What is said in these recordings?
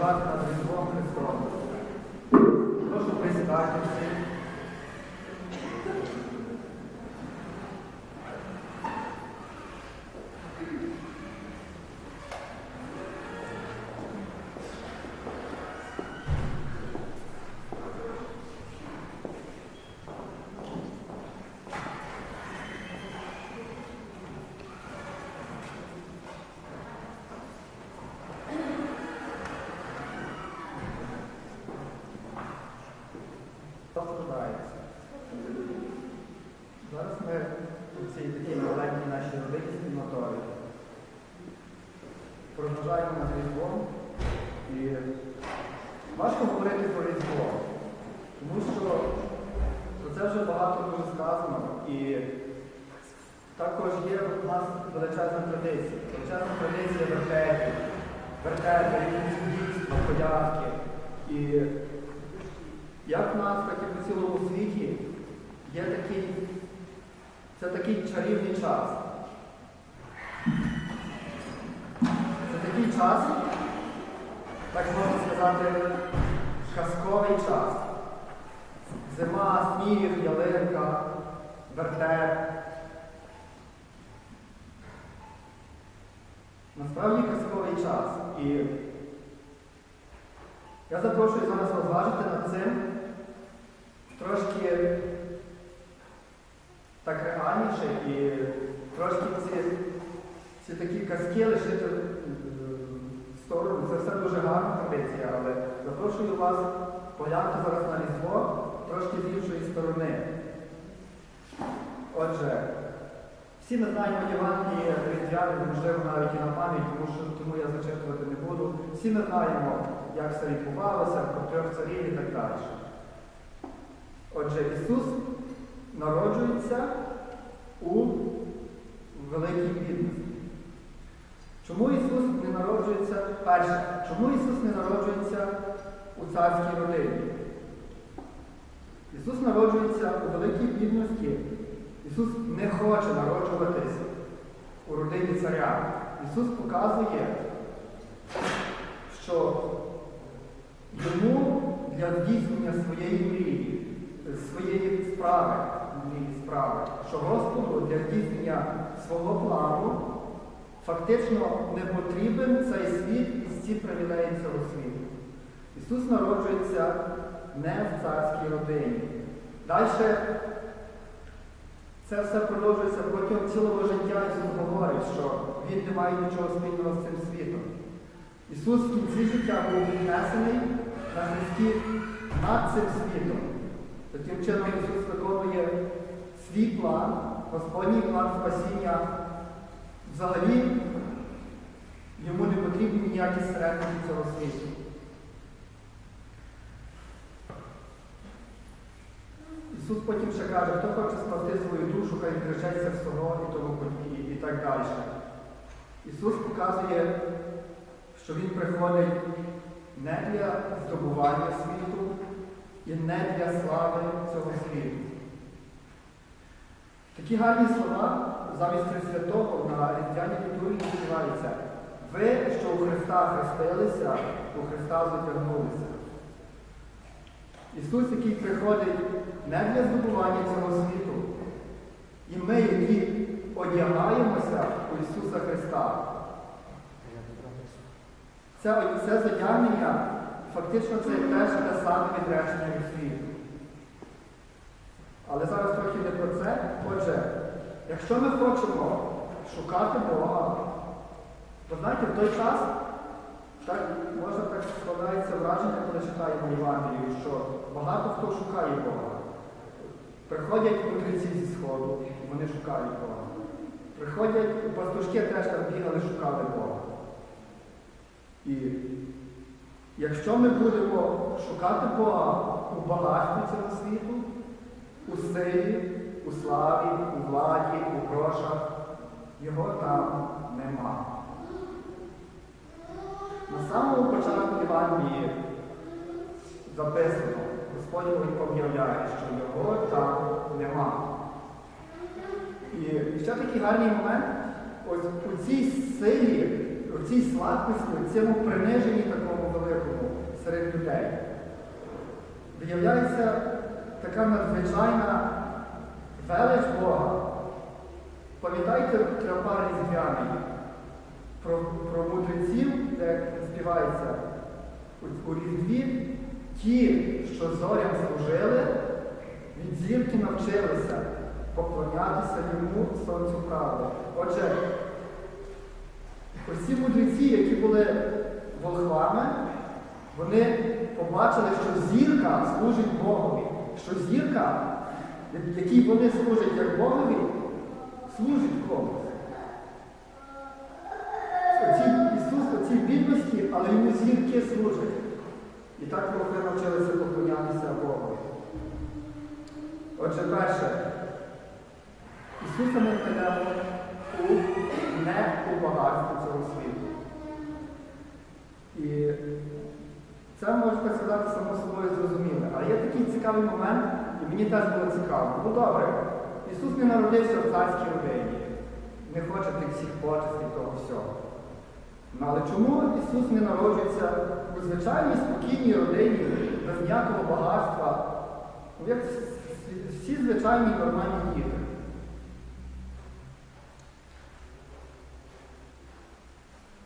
Obrigado. Розважаємо над Різдвом. І важко говорити про Різдво, тому що про це вже багато дуже сказано. І також є у нас величезна традиція. Величезна традиція вертепів, вертепи, дійства, подяки. І як в нас, так і по цілому світі, є такий, це такий чарівний час. Час, так можна сказати, казковий час. Зима, сніг, ялинка, вертеп. Насправді казковий час. І я запрошую зараз розважити над цим трошки так реальніше і трошки ці, ці такі казки лишити е, сторону. Це все дуже гарна традиція, але запрошую вас поглянути зараз на Різдво трошки з іншої сторони. Отже, всі ми знаємо Євангеліє Різдвяне, можливо, навіть і на пам'ять, тому, що, тому я зачитувати не буду. Всі ми знаємо, як все відбувалося, про трьох царів і так далі. Отже, Ісус народжується у великій бідності. Чому Ісус не народжується перше? Чому Ісус не народжується у царській родині? Ісус народжується у великій бідності. Ісус не хоче народжуватись у родині царя. Ісус показує, що йому для здійснення своєї мрії, своєї справи, мрії справи, що Господу для здійснення свого плану фактично не потрібен цей світ і ці привілеї цього світу. Ісус народжується не в царській родині. Далі це все продовжується протягом цілого життя. Ісус говорить, що Він не має нічого спільного з цим світом. Ісус в кінці життя був віднесений на хресті над цим світом. Таким чином Ісус виконує свій план, Господній план спасіння. Взагалі йому не потрібні ніякі середники цього світу. Ісус потім ще каже, хто хоче спасти свою душу, хай відречеться всього і тому подібне, і так далі. Ісус показує, що Він приходить не для здобування світу і не для слави цього світу. Такі гарні слова замість Святого на різдвяній літургії співаються. Ви, що у Христа хрестилися, у Христа затягнулися. Ісус, який приходить не для здобування цього світу, і ми, які одягаємося у Ісуса Христа. Це, це задягнення фактично це теж те саме відречення від світу. Але зараз трохи не про це. Отже, якщо ми хочемо шукати Бога, то знаєте, в той час так, можна так складається враження, коли читаємо Євангелію, що багато хто шукає Бога. Приходять мудреці зі Сходу, вони шукають Бога. Приходять, пастушки теж там бігали, шукали Бога. І якщо ми будемо шукати Бога у багатстві цього світу, у силі, у славі, у владі, у грошах, його там нема. На самому початку Євангелії записано, Господь об'являє, що його там нема. І ще такий гарний момент, ось у цій силі в цій слабкості, в цьому приниженні такому великому серед людей виявляється така надзвичайна велич Бога. Пам'ятаєте тропар різдвяний про, про мудреців, де співається у, Різдві, ті, що зорям служили, від зірки навчилися поклонятися йому сонцю правди. Отже, ці мудреці, які були волхвами, вони побачили, що зірка служить Богові, що зірка, якій вони служать як Богові, служить. Оці, Ісус у цій бідності, але йому зірки служать. І так вони навчилися поклонятися Богу. Отже, перше, Ісуса ми знайдемо у, не у багатстві цього світу. І це може сказати само собою зрозуміле. Але є такий цікавий момент, і мені теж було цікаво. Ну добре, Ісус не народився в царській родині, не хоче тих всіх почестей того всього. Ну, але чому Ісус не народжується у звичайній спокійній родині, без ніякого багатства, ну, як всі звичайні нормальні діти?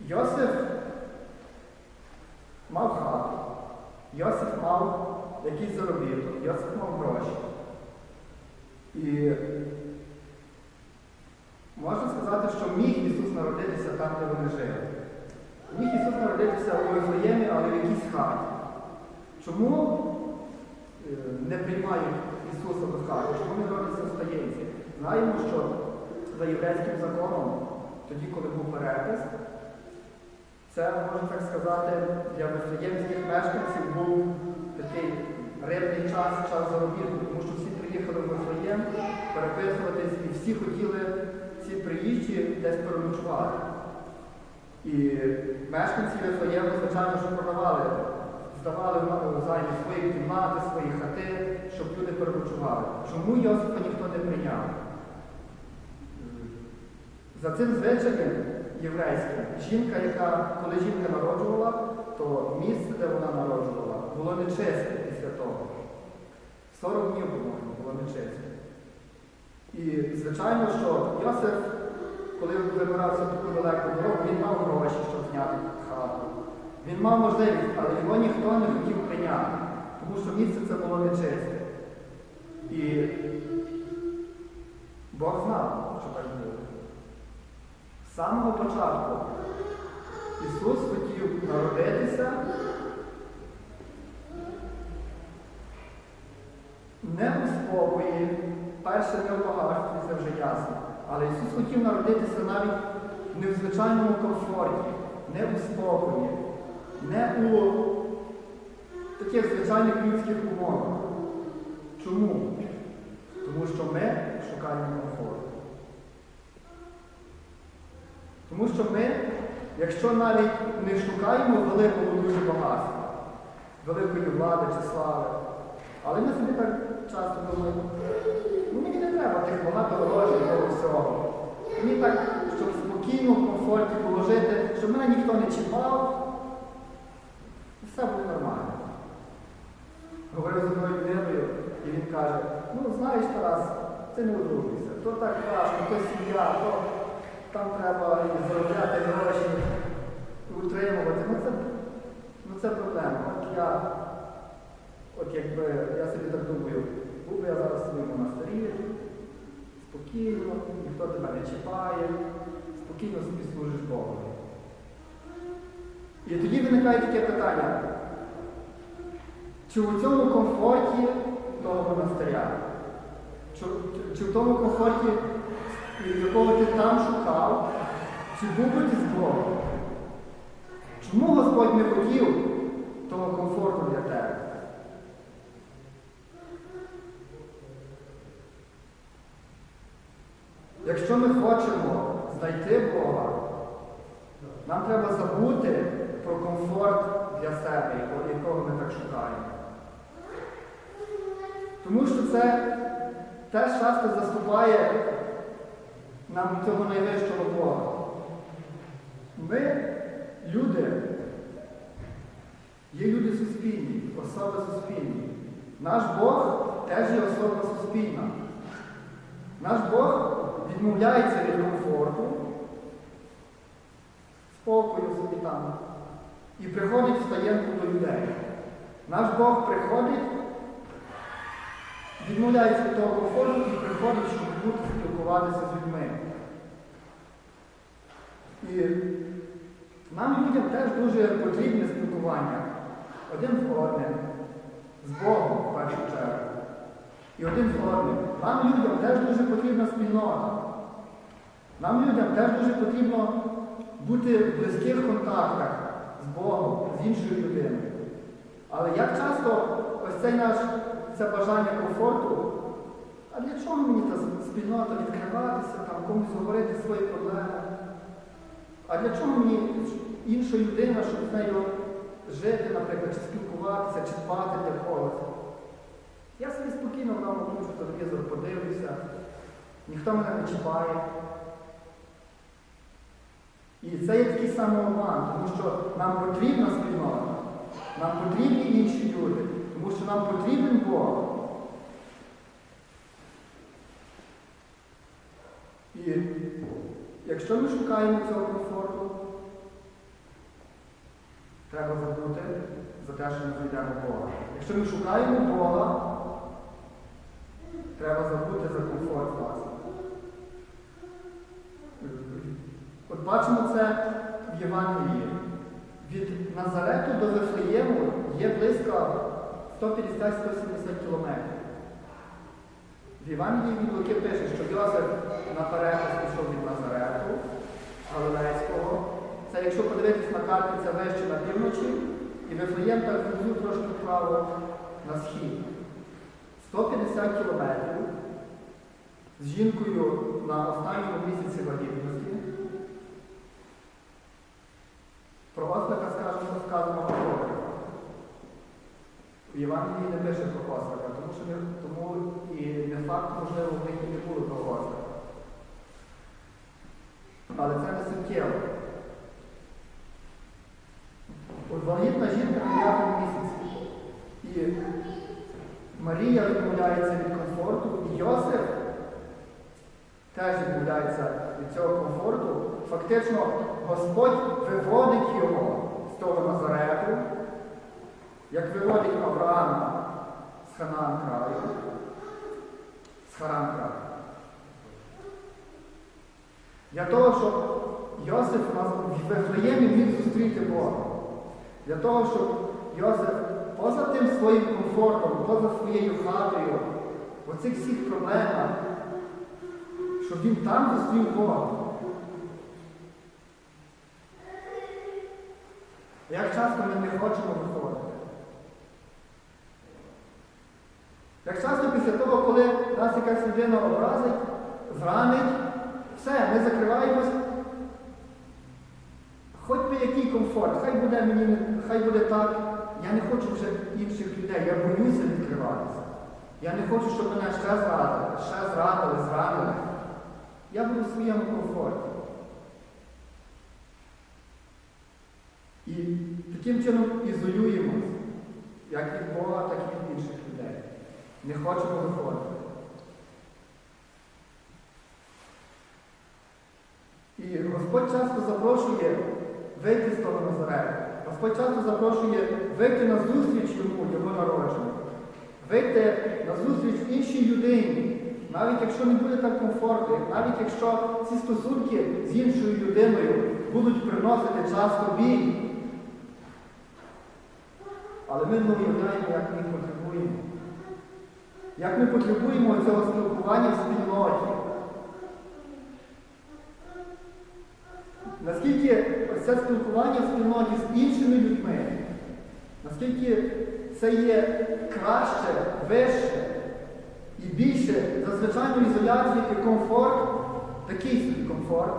Йосиф мав хату, Йосиф мав якийсь заробіток, Йосиф мав гроші. І можна сказати, що міг Ісус народитися там, де вони жили. Міг Ісус народитися у Вифлеємі, але в якійсь хаті. Чому е, не приймають Ісуса до хати? Чому не робиться в стаєнці? Знаємо, що за єврейським законом, тоді, коли був перепис, це, можна так сказати, для вифлеємських мешканців був такий рибний час, час заробітку, тому що всі приїхали в Вифлеєм переписуватись і всі хотіли ці приїжджі десь переночувати. І мешканці Вифлеєму, звичайно, що продавали, здавали в свої кімнати, свої хати, щоб люди переночували. Чому Йосифа ніхто не прийняв? За цим звичаєм єврейським, жінка, яка, коли жінка народжувала, то місце, де вона народжувала, було нечисте після того. 40 днів було, було нечисте. І, звичайно, що Йосиф, коли вибирався таку далеку дорогу, він мав гроші, щоб зняти хату. Він мав можливість, але його ніхто не хотів прийняти, тому що місце це було нечисте. І Бог знав, що так буде. З самого початку Ісус хотів народитися не у спокої, перше не в багатстві, це вже ясно. Але Ісус хотів народитися навіть не в звичайному комфорті, не у спокої, не у таких звичайних людських умовах. Чому? Тому що ми шукаємо комфорту. Тому що ми, якщо навіть не шукаємо великого дуже багатства, великої влади чи слави, але ми собі так часто думаємо, ну мені не треба тих багато грошей того всього. Мені так, щоб спокійно, в комфорті положити, щоб мене ніхто не чіпав, і все буде нормально. Говорив з одною людиною, і він каже, ну знаєш, Тарас, ти не одружуйся, то так важко, то сім'я, то там треба заробляти гроші, утримувати. Ну це, ну це проблема. От я, от якби, я собі так думаю, був би я зараз в монастирі, спокійно, ніхто тебе не чіпає, спокійно собі служиш Богу. І тоді виникає таке питання, чи у цьому комфорті того монастиря, чи, чи в тому комфорті якого ти там шукав, чи був би ти з Богом? Чому Господь не хотів того комфорту для тебе? Якщо ми хочемо знайти Бога, нам треба забути про комфорт для себе, якого ми так шукаємо. Тому що це теж часто заступає нам цього найвищого Бога. Ми, люди, є люди суспільні, особи суспільні. Наш Бог теж є особа суспільна. Наш Бог відмовляється від комфорту, спокою собі і приходить в таємку до людей. Наш Бог приходить, відмовляється від того комфорту і приходить, щоб бути спілкуватися з людьми. І нам людям теж дуже потрібне спілкування один з одним, з Богом в першу чергу. І один з одним. Нам людям теж дуже потрібна спільнота. Нам людям теж дуже потрібно бути в близьких контактах з Богом, з іншою людиною. Але як часто ось цей наш це бажання комфорту, а для чого мені та спільнота відкриватися, там, комусь говорити свої проблеми? А для чого мені інша людина, щоб з нею жити, наприклад, чи спілкуватися, чи дбати для когось? Я собі спокійно вдома включу телевізор, подивлюся, ніхто мене не чіпає. І це є такий самообман, тому що нам потрібна спільнота, нам потрібні інші люди, тому що нам потрібен Бог. І якщо ми шукаємо цього комфорту, треба забути за те, що ми знайдемо Бога. Якщо ми шукаємо Бога, треба забути за комфорт Бачимо це в Євангелії. Від Назарету до Вифлеєму є близько 150-170 кілометрів. В Євангелії від Луки пише, що Йосиф наперед пішов від Назарету Галилейського. Це, якщо подивитись на карті, це вище на півночі, і Вифлеєм так внизу трошки вправо на схід. 150 кілометрів з жінкою на останньому місяці вагітності. Про Ослика скажемо, сказано апокрифа. В Євангелії не пише про Ослика, тому що не, тому і не факт, можливо, в них і не було про Ослика. Але це не суттєво. От вагітна жінка в 9 місяці. І Марія відмовляється від комфорту, і Йосиф теж відмовляється від цього комфорту. Фактично, Господь виводить його з того Назарету, як виводить Авраама з Ханан краю, з Харан краю. Для того, щоб Йосиф в Вифлеємі міг зустріти Бога. Для того, щоб Йосиф поза тим своїм комфортом, поза своєю хатою, в оцих всіх проблемах, щоб він там зустрів Бога. Як часто ми не хочемо виходити? Як часто після того, коли нас якась людина образить, зранить, все, ми закриваємось. Хоч би який комфорт, хай буде мені, хай буде так. Я не хочу вже інших людей, я боюся відкриватися. Я не хочу, щоб мене ще зрадили, ще зрадили, зранили. Я буду в своєму комфорті. І таким чином ізолюємося, як від Бога, так і від інших людей. Не хочемо виходити. І Господь часто запрошує вийти з того Назарету. Господь часто запрошує вийти на зустріч йому, його народження, вийти на зустріч іншій людині, навіть якщо не буде так комфортно, навіть якщо ці стосунки з іншою людиною будуть приносити часто біль. Але ми не уявляємо, як ми потребуємо. Як ми потребуємо цього спілкування в спільноті. Наскільки це спілкування в спільноті з іншими людьми, наскільки це є краще, вище і більше за звичайну ізоляцію і комфорт, такий собі комфорт,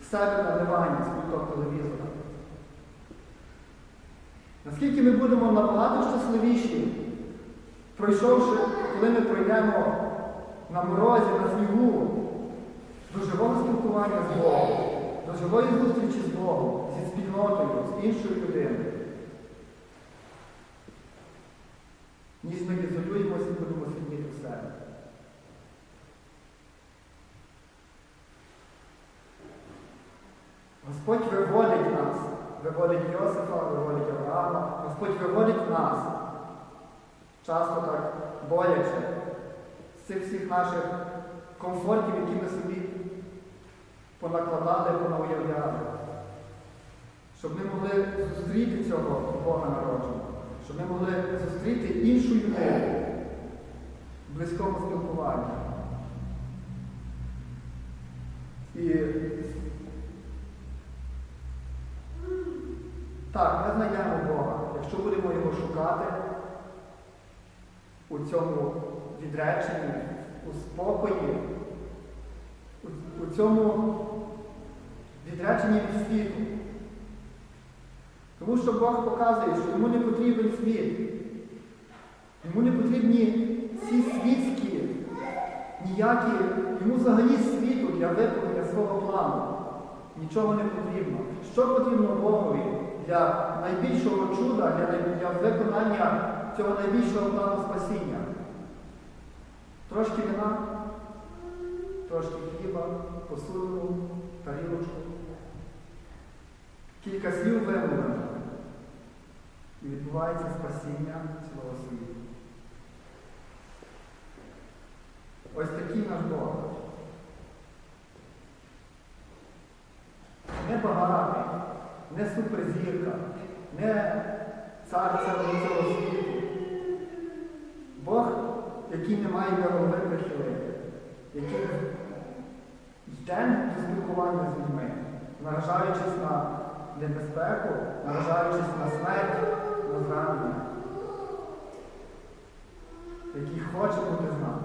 в себе наливання з телевізора. Наскільки ми будемо набагато щасливіші, пройшовши, коли ми пройдемо на морозі, на снігу, до живого спілкування з Богом, до живої зустрічі з Богом, зі спільнотою, з іншою людиною. ніж ми ізолюємося і будемо сидіти в себе. Господь виводить виводить Йосифа, виводить Авраама, Господь виводить нас. Часто так боляче з цих всіх наших комфортів, які ми собі понакладали, понауявляли. Щоб ми могли зустріти цього Бога народження, щоб ми могли зустріти іншу людину в близькому спілкуванні. І так, ми знайдемо Бога, якщо будемо його шукати у цьому відреченні, у спокої, у, цьому відреченні від світу. Тому що Бог показує, що йому не потрібен світ. Йому не потрібні ці світські, ніякі, йому взагалі світу для виконання свого плану. Нічого не потрібно. Що потрібно Богові для найбільшого чуда, для, виконання цього найбільшого плану спасіння? Трошки вина, трошки хліба, посудину, тарілочку, кілька слів вимовлено. І відбувається спасіння цілого світу. Ось такий наш Бог. Не багатий, не суперзірка, не цар цього світу. Бог, який не має де голови який йде до спілкування з людьми, наражаючись на небезпеку, наражаючись на смерть, на зранення, який хоче бути з нами.